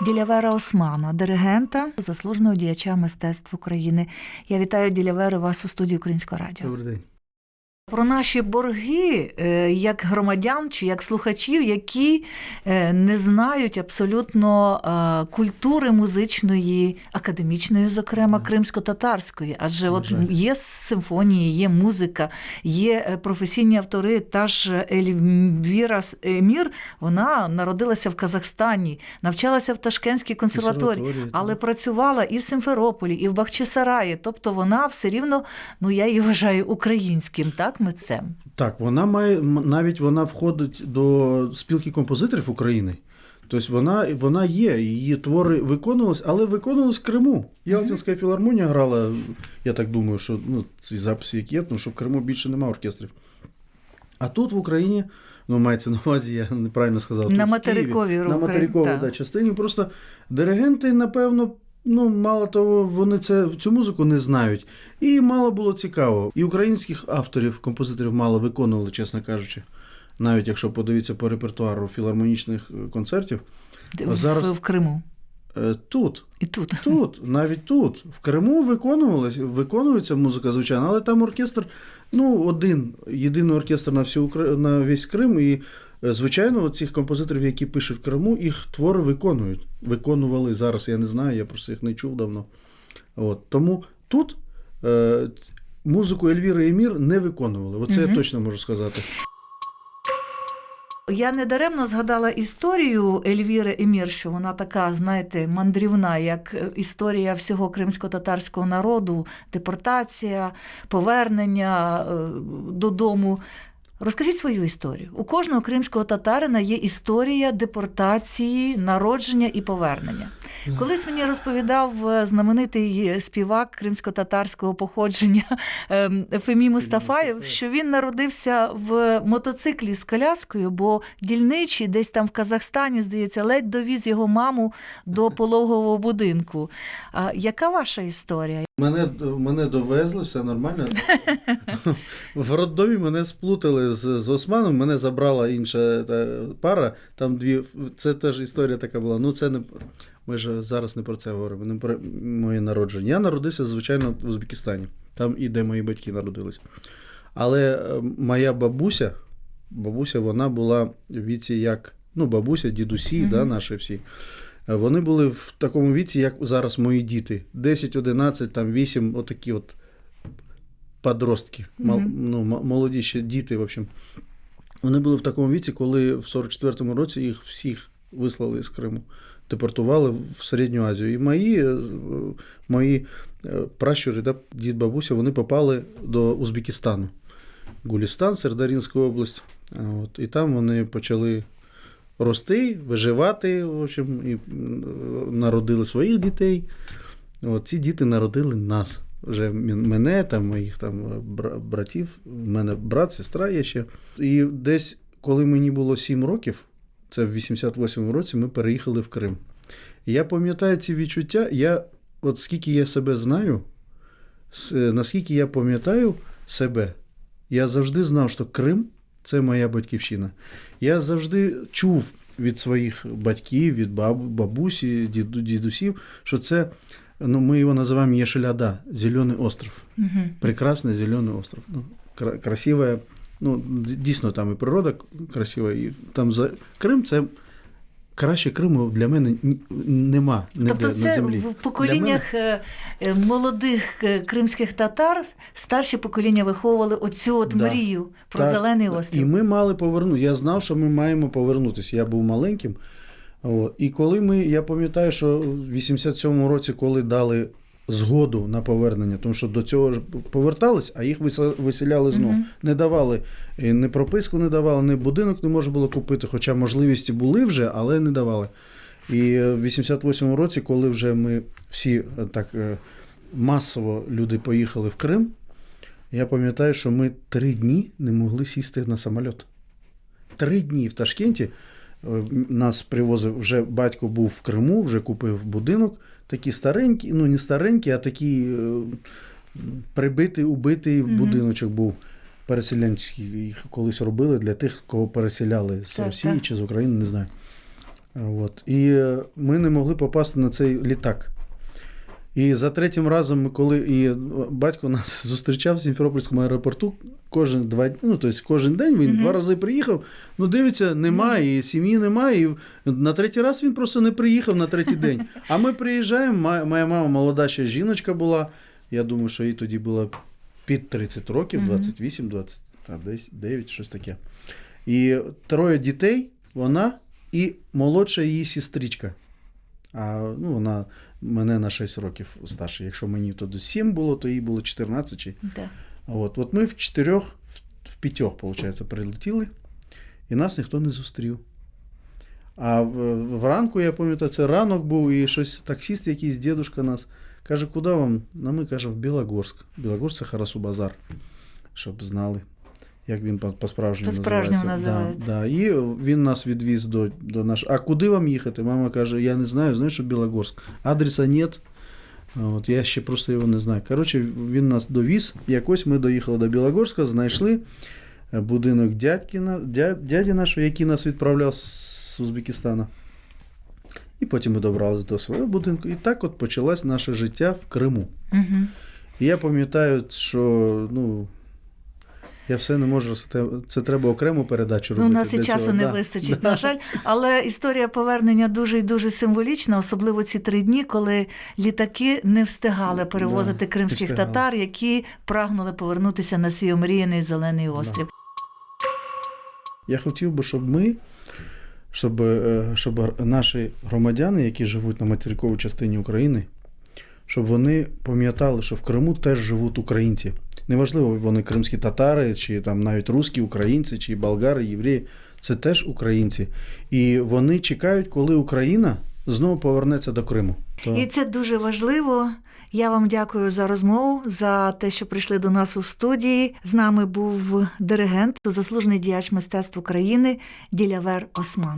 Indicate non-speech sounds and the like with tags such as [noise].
Ділявера Османа, диригента, заслуженого діяча мистецтв України. Я вітаю Ділявери вас у студії Українського радіо. Добрий день. Про наші борги е, як громадян чи як слухачів, які е, не знають абсолютно е, культури музичної, академічної, зокрема кримсько-татарської. Адже от є симфонії, є музика, є професійні автори. Та ж Ельвіра Емір, вона народилася в Казахстані, навчалася в Ташкентській. Консерваторії, Але працювала і в Симферополі, і в Бахчисараї. Тобто вона все рівно, ну я її вважаю українським, так, митцем. Так, вона має навіть вона входить до спілки композиторів України. Тобто вона, вона є, її твори виконувались, але виконувались в Криму. Ялтинська філармонія грала, я так думаю, що ну, ці записи, які є, тому що в Криму більше немає оркестрів. А тут в Україні, ну мається на увазі, я неправильно сказав. На материковій Києві, на материковій так. да, частині. Просто диригенти, напевно, ну, мало того, вони це, цю музику не знають. І мало було цікаво. І українських авторів, композиторів мало виконували, чесно кажучи. Навіть якщо подивитися по репертуару філармонічних е, концертів, В, Зараз- в Криму. е, тут, І тут. тут, навіть тут, в Криму виконувалась, виконується музика, звичайно, але там оркестр, ну, один, єдиний оркестр на, всю, на весь Крим. І, звичайно, цих композиторів, які пишуть в Криму, їх твори виконують. Виконували зараз, я не знаю, я просто їх не чув давно. От. Тому тут е, музику Ельвіри і Мір не виконували. Оце Мгм. я точно можу сказати. Я недаремно згадала історію Ельвіри Емір, що вона така, знаєте, мандрівна, як е, історія всього кримсько-татарського народу, депортація, повернення е, додому. Розкажіть свою історію. У кожного кримського татарина є історія депортації, народження і повернення. Колись мені розповідав е, знаменитий співак кримсько-татарського походження ем, Фемі Мустафаєв, Мустафаєв. що він народився в мотоциклі з коляскою, бо дільничий десь там в Казахстані, здається, ледь довіз його маму до [laughs] пологового будинку. Яка ваша історія? Мене, мене довезли, все нормально. В роддомі мене сплутали з, з Османом, мене забрала інша та, пара. Там дві. Це теж історія така була. Ну, це не. Ми ж зараз не про це говоримо, не про моє народження. Я народився, звичайно, в Узбекистані, там і де мої батьки народились. Але е, моя бабуся, бабуся, вона була в віці як. Ну, бабуся, дідусі, Мгм. да, наші всі. Вони були в такому віці, як зараз мої діти. 10, 11, там 8, отакі от подростки, мал- Мгм. ну, молоді ще діти, в общем. Вони були в такому віці, коли в 44-му році їх всіх вислали з Криму, депортували в Середню Азію. І мої, е, мої е, пращури, да, дід бабуся, вони попали до Узбекистану. Гулістан, Сердарінська область. От, і там вони почали рости, виживати, в общем, і народили своїх дітей. От, ці діти народили нас. Вже мене, там, моїх там, братів, в мене брат, сестра є ще. І десь, коли мені було 7 років, це в 88-му році, ми переїхали в Крим. І я пам'ятаю ці відчуття, я, от скільки я себе знаю, е, наскільки я пам'ятаю себе, я завжди знав, що Крим це моя батьківщина. Я завжди чув від своїх батьків, від баб, бабусі, діду, дідусів, що це, ну, ми його називаємо Єшеляда, Зелений остров. Угу. Прекрасний зелений остров. Ну, кра- красивая, ну, дійсно, там і природа красива, і там за... Крим це краще Криму для мене нема ніде Тобто, на це землі. в поколіннях е, е, молодих е, кримських татар старші покоління виховували оцю от Да. мрію про Так, зелений І ми мали повернути. Я знав, що ми маємо повернутися. Я був маленьким. О, І коли ми, я пам'ятаю, що в 87-му році, коли дали згоду на повернення, тому що до цього ж повертались, а їх висе- виселяли знову. Не давали і ні прописку не давали, ні будинок не можна було купити, хоча можливості були вже, але не давали. І е, в 88-му році, коли вже ми всі е, так е, масово люди поїхали в Крим, я пам'ятаю, що ми три дні не могли сісти на самоліт. Три дні в Ташкенті е, нас привозив, вже батько був в Криму, вже купив будинок, такий старенький, ну не старенький, а такий е, прибитий, убитий Мгм. будиночок був. Переселенський їх колись робили для тих, кого переселяли з Так, Росії так. чи з України, не знаю. От. І е, ми не могли попасти на цей літак. І за третім разом, ми коли і е, батько нас [laughs] зустрічав в Сімферопольському аеропорту кожен два ну, тобто кожен день він Мгм. два рази приїхав. Ну, дивиться, немає, і сім'ї немає. І на третій раз він просто не приїхав на третій день. [laughs] А ми приїжджаємо. Моя мама молода ще жіночка була. Я думаю, що їй тоді було під 30 років, Мгм. 28, 20, та, десь 9, щось таке. І троє дітей, вона і молодша її сестричка. А ну, вона мене на 6 років старша. Якщо мені тоді 7 було, то їй було 14. Чи... Да. От, от ми в чотирьох, в, п'ятьох, виходить, прилетіли, і нас ніхто не зустрів. А в- вранку, я пам'ятаю, це ранок був, і щось таксіст якийсь, дідушка нас каже, куди вам? Ну, ми каже, в Білогорськ. Білогорськ це Харасу Базар, щоб знали, як він по- по-справжньому По-справжньому називається. Да, да. І він нас відвіз до, до нашого. А куди вам їхати? Мама каже, я не знаю, знаєш, що Білогорськ. Адреса нет. От, я ще просто його не знаю. Коротше, він нас довіз. Якось ми доїхали до Білогорська, знайшли е, будинок дядьки, на- дя- дяді нашого, який нас відправляв з Узбекистана. І потім ми добралися до свого будинку. І так от почалось наше життя в Криму. Угу. І я пам'ятаю, що ну, я все не можу. Це, треба окрему передачу Ну, у нас і часу цього. не Да. вистачить, Да. на жаль. Але історія повернення дуже і дуже символічна, особливо ці три дні, коли літаки не встигали перевозити Да, кримських встигали. татар, які прагнули повернутися на свій омріяний зелений острів. Я хотів би, щоб ми, щоб, е, щоб наші громадяни, які живуть на материковій частині України, щоб вони пам'ятали, що в Криму теж живуть українці. Неважливо, вони кримські татари, чи там навіть русські українці, чи болгари, євреї. Це теж українці. І вони чекають, коли Україна знову повернеться до Криму. То... І це дуже важливо. Я вам дякую за розмову, за те, що прийшли до нас у студії. З нами був диригент, заслужений діяч мистецтв України Ділявер Осман.